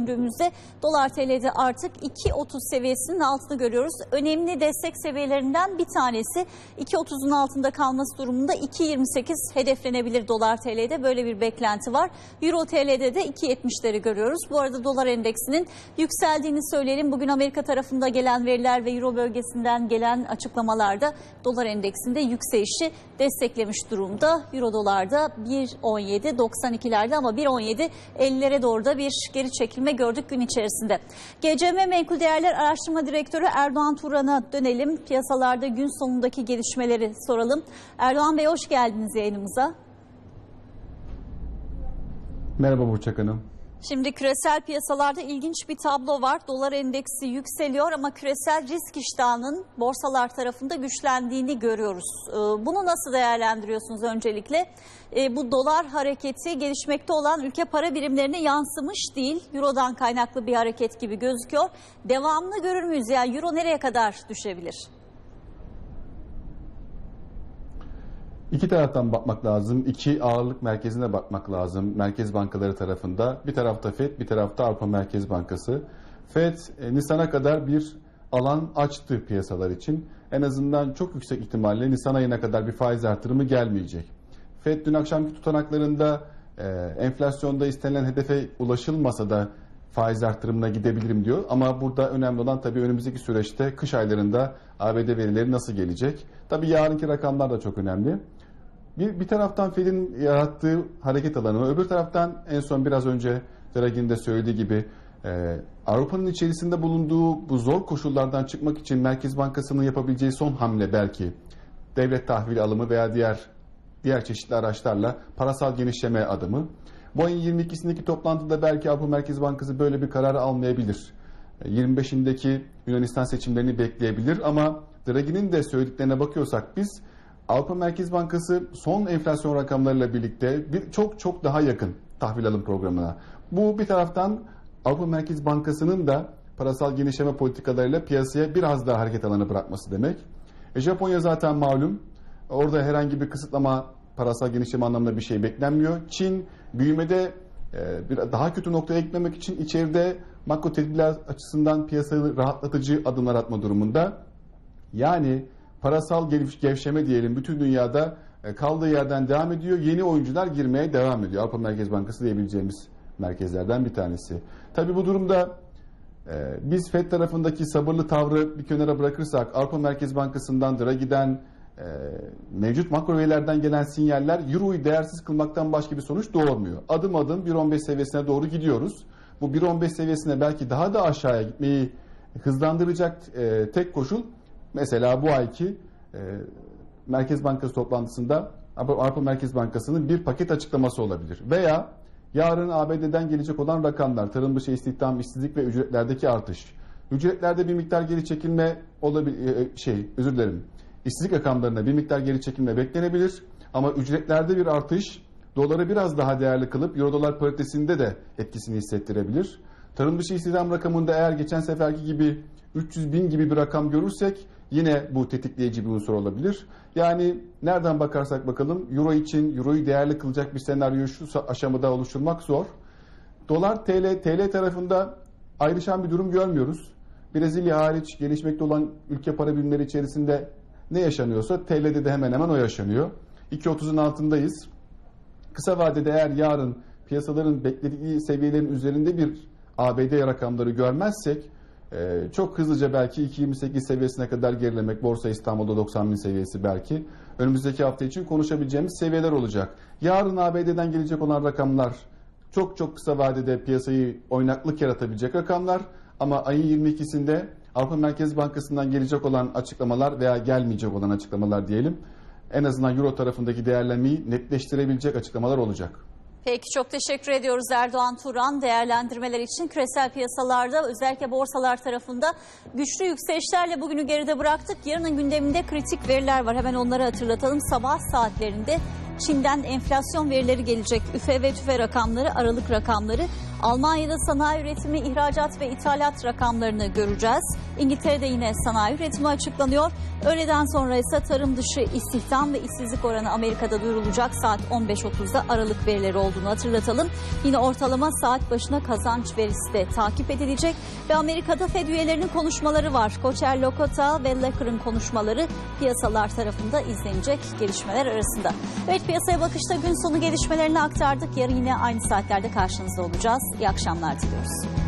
Döndüğümüzde dolar TL'de artık 2.30 seviyesinin altını görüyoruz. Önemli destek seviyelerinden bir tanesi 2.30'un altında kalması durumunda 2.28 hedeflenebilir dolar TL'de böyle bir beklenti var. Euro TL'de de 2.70'leri görüyoruz. Bu arada dolar endeksinin yükseldiğini söyleyelim. Bugün Amerika tarafında gelen veriler ve Euro bölgesinden gelen açıklamalarda dolar endeksinde yükselişi desteklemiş durumda. Euro dolarda 1.17.92'lerde ama 1.17.50'lere doğru da bir geri çekilme gördük gün içerisinde. GCM Menkul Değerler Araştırma Direktörü Erdoğan Turan'a dönelim. Piyasalarda gün sonundaki gelişmeleri soralım. Erdoğan Bey hoş geldiniz yayınımıza. Merhaba Burçak Hanım. Şimdi küresel piyasalarda ilginç bir tablo var. Dolar endeksi yükseliyor ama küresel risk iştahının borsalar tarafında güçlendiğini görüyoruz. Ee, Bunu nasıl değerlendiriyorsunuz öncelikle? Ee, Bu dolar hareketi gelişmekte olan ülke para birimlerine yansımış değil. Euro'dan kaynaklı bir hareket gibi gözüküyor. Devamlı görür müyüz? Yani Euro nereye kadar düşebilir? İki taraftan bakmak lazım. İki ağırlık merkezine bakmak lazım. Merkez bankaları tarafında. Bir tarafta FED, bir tarafta Avrupa Merkez Bankası. FED e, Nisan'a kadar bir alan açtı piyasalar için. En azından çok yüksek ihtimalle Nisan ayına kadar bir faiz artırımı gelmeyecek. FED dün akşamki tutanaklarında e, enflasyonda istenilen hedefe ulaşılmasa da faiz artırımına gidebilirim diyor. Ama burada önemli olan tabii önümüzdeki süreçte kış aylarında ABD verileri nasıl gelecek? Tabii yarınki rakamlar da çok önemli. Bir, bir taraftan Fed'in yarattığı hareket alanı, öbür taraftan en son biraz önce Draghi'nin de söylediği gibi e, Avrupa'nın içerisinde bulunduğu bu zor koşullardan çıkmak için Merkez Bankası'nın yapabileceği son hamle belki devlet tahvili alımı veya diğer diğer çeşitli araçlarla parasal genişleme adımı. Bu ayın 22'sindeki toplantıda belki Avrupa Merkez Bankası böyle bir karar almayabilir. 25'indeki Yunanistan seçimlerini bekleyebilir ama Draghi'nin de söylediklerine bakıyorsak biz Avrupa Merkez Bankası son enflasyon rakamlarıyla birlikte bir çok çok daha yakın tahvil alım programına. Bu bir taraftan Avrupa Merkez Bankası'nın da parasal genişleme politikalarıyla piyasaya biraz daha hareket alanı bırakması demek. E, Japonya zaten malum. Orada herhangi bir kısıtlama parasal genişleme anlamında bir şey beklenmiyor. Çin büyümede e, bir daha kötü noktaya gitmemek için içeride makro tedbirler açısından piyasayı rahatlatıcı adımlar atma durumunda. Yani parasal gevşeme diyelim bütün dünyada e, kaldığı yerden devam ediyor. Yeni oyuncular girmeye devam ediyor. Avrupa Merkez Bankası diyebileceğimiz merkezlerden bir tanesi. Tabii bu durumda ee, Biz FED tarafındaki sabırlı tavrı bir kenara bırakırsak Avrupa Merkez Bankası'ndan Draghi'den e, mevcut makro verilerden gelen sinyaller Euro'yu değersiz kılmaktan başka bir sonuç doğurmuyor. Adım adım 1.15 seviyesine doğru gidiyoruz. Bu 1.15 seviyesine belki daha da aşağıya gitmeyi hızlandıracak e, tek koşul mesela bu ayki e, Merkez Bankası toplantısında Avrupa Merkez Bankası'nın bir paket açıklaması olabilir. Veya yarın ABD'den gelecek olan rakamlar, tarım dışı istihdam, işsizlik ve ücretlerdeki artış. Ücretlerde bir miktar geri çekilme olabilir, şey özür dilerim. İşsizlik rakamlarında bir miktar geri çekilme beklenebilir ama ücretlerde bir artış doları biraz daha değerli kılıp euro dolar paritesinde de etkisini hissettirebilir. Tarım dışı istihdam rakamında eğer geçen seferki gibi 300 bin gibi bir rakam görürsek yine bu tetikleyici bir unsur olabilir. Yani nereden bakarsak bakalım euro için euroyu değerli kılacak bir senaryo şu aşamada oluşturmak zor. Dolar TL TL tarafında ayrışan bir durum görmüyoruz. Brezilya hariç gelişmekte olan ülke para birimleri içerisinde ne yaşanıyorsa TL'de de hemen hemen o yaşanıyor. 2.30'un altındayız. Kısa vadede eğer yarın piyasaların beklediği seviyelerin üzerinde bir ABD rakamları görmezsek çok hızlıca belki 2.28 seviyesine kadar gerilemek, Borsa İstanbul'da 90 bin seviyesi belki önümüzdeki hafta için konuşabileceğimiz seviyeler olacak. Yarın ABD'den gelecek olan rakamlar çok çok kısa vadede piyasayı oynaklık yaratabilecek rakamlar ama ayın 22'sinde Avrupa Merkez Bankası'ndan gelecek olan açıklamalar veya gelmeyecek olan açıklamalar diyelim en azından Euro tarafındaki değerlenmeyi netleştirebilecek açıklamalar olacak. Peki çok teşekkür ediyoruz Erdoğan Turan değerlendirmeler için. Küresel piyasalarda özellikle borsalar tarafında güçlü yükselişlerle bugünü geride bıraktık. Yarının gündeminde kritik veriler var. Hemen onları hatırlatalım. Sabah saatlerinde Çin'den enflasyon verileri gelecek. Üfe ve tüfe rakamları, aralık rakamları. Almanya'da sanayi üretimi, ihracat ve ithalat rakamlarını göreceğiz. İngiltere'de yine sanayi üretimi açıklanıyor. Öğleden sonra ise tarım dışı istihdam ve işsizlik oranı Amerika'da duyurulacak saat 15.30'da Aralık verileri olduğunu hatırlatalım. Yine ortalama saat başına kazanç verisi de takip edilecek ve Amerika'da Fed üyelerinin konuşmaları var. Koçer Lokota ve Lacker'ın konuşmaları piyasalar tarafında izlenecek gelişmeler arasında. Evet piyasaya bakışta gün sonu gelişmelerini aktardık. Yarın yine aynı saatlerde karşınızda olacağız. İyi akşamlar diliyoruz.